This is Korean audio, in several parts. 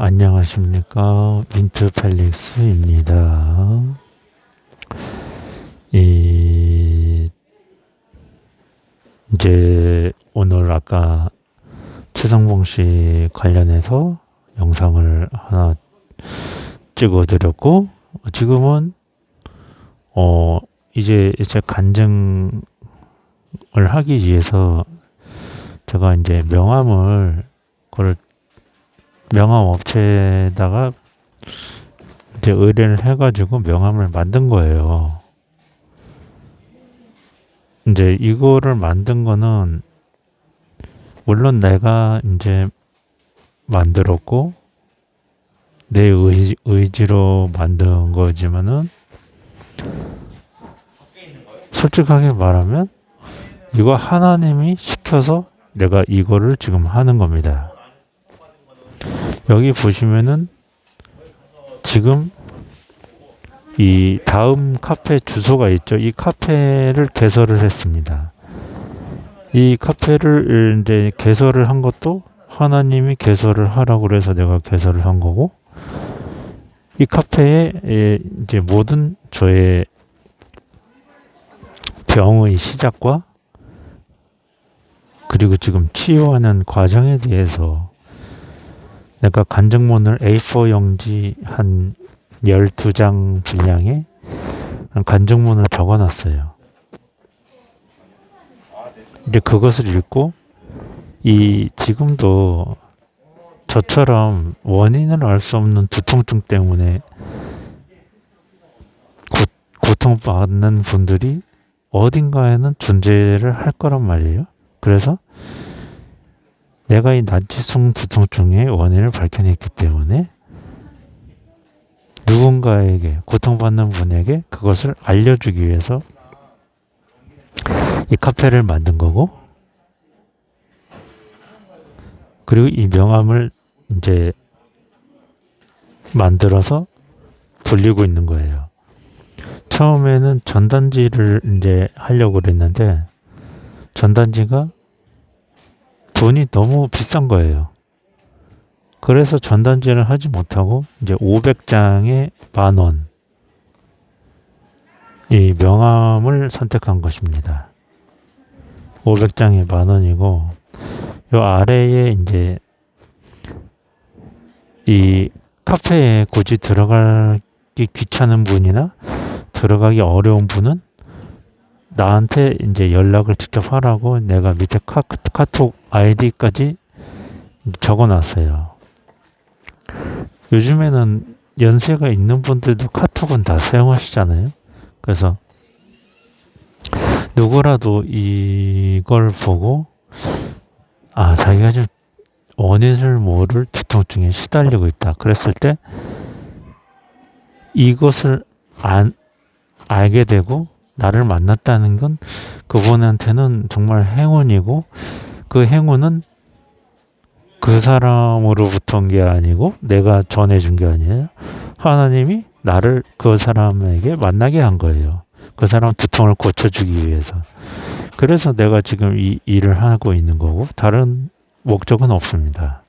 안녕하십니까. 민트 펠릭스입니다. 이, 이제 오늘 아까 최성봉 씨 관련해서 영상을 하나 찍어 드렸고, 지금은, 어, 이제 제 간증을 하기 위해서 제가 이제 명함을, 그걸 명함 업체에다가 이제 의뢰를 해가지고 명함을 만든 거예요. 이제 이거를 만든 거는 물론 내가 이제 만들었고 내 의지, 의지로 만든 거지만은 솔직하게 말하면 이거 하나님이 시켜서 내가 이거를 지금 하는 겁니다. 여기 보시면은 지금 이 다음 카페 주소가 있죠. 이 카페를 개설을 했습니다. 이 카페를 이제 개설을 한 것도 하나님이 개설을 하라고 그래서 내가 개설을 한 거고 이 카페에 예, 이제 모든 저의 병의 시작과 그리고 지금 치유하는 과정에 대해서 내가 간증문을 A4 용지 한 12장 분량의 간증문을 적어 놨어요. 이제 그것을 읽고 이 지금도 저처럼 원인을 알 수 없는 두통증 때문에 고, 고통받는 분들이 어딘가에는 존재를 할 거란 말이에요. 그래서 내가 이 난치성 두통증의 원인을 밝혀냈기 때문에 누군가에게 고통받는 분에게 그것을 알려주기 위해서 이 카페를 만든 거고 그리고 이 명함을 이제 만들어서 돌리고 있는 거예요. 처음에는 전단지를 이제 하려고 그랬는데 전단지가 돈이 너무 비싼 거예요. 그래서 전단지를 하지 못하고 이제 500장에 만 원. 이 명함을 선택한 것입니다. 500장에 만 원이고 요 아래에 이제 이 카페에 굳이 들어가기 귀찮은 분이나 들어가기 어려운 분은 나한테 이제 연락을 직접 하라고 내가 밑에 카, 카톡 아이디까지 적어 놨어요. 요즘에는 연세가 있는 분들도 카톡은 다 사용하시잖아요. 그래서 누구라도 이걸 보고 아 자기가 좀 원인을 모를 두통증에 시달리고 있다. 그랬을 때 이것을 안 알게 되고 나를 만났다는 건 그분한테는 정말 행운이고 그 행운은 그 사람으로부터 온게 아니고 내가 전해준 게 아니에요. 하나님이 나를 그 사람에게 만나게 한 거예요. 그 사람 두통을 고쳐주기 위해서. 그래서 내가 지금 이 일을 하고 있는 거고 다른 목적은 없습니다.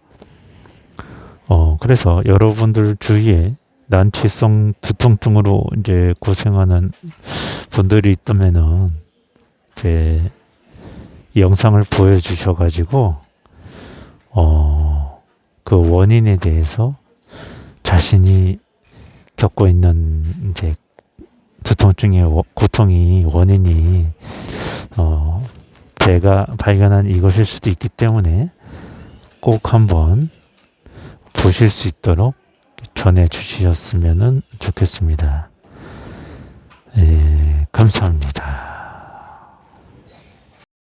어, 그래서 여러분들 주위에 난치성 두통증으로 이제 고생하는 분들이 있다면은 제 영상을 보여주셔가지고 어, 그 원인에 대해서 자신이 겪고 있는 이제 두통증의 고통이 원인이 어, 제가 발견한 이것일 수도 있기 때문에 꼭 한번 보실 수 있도록 전해 주셨으면 좋겠습니다. 예, 감사합니다.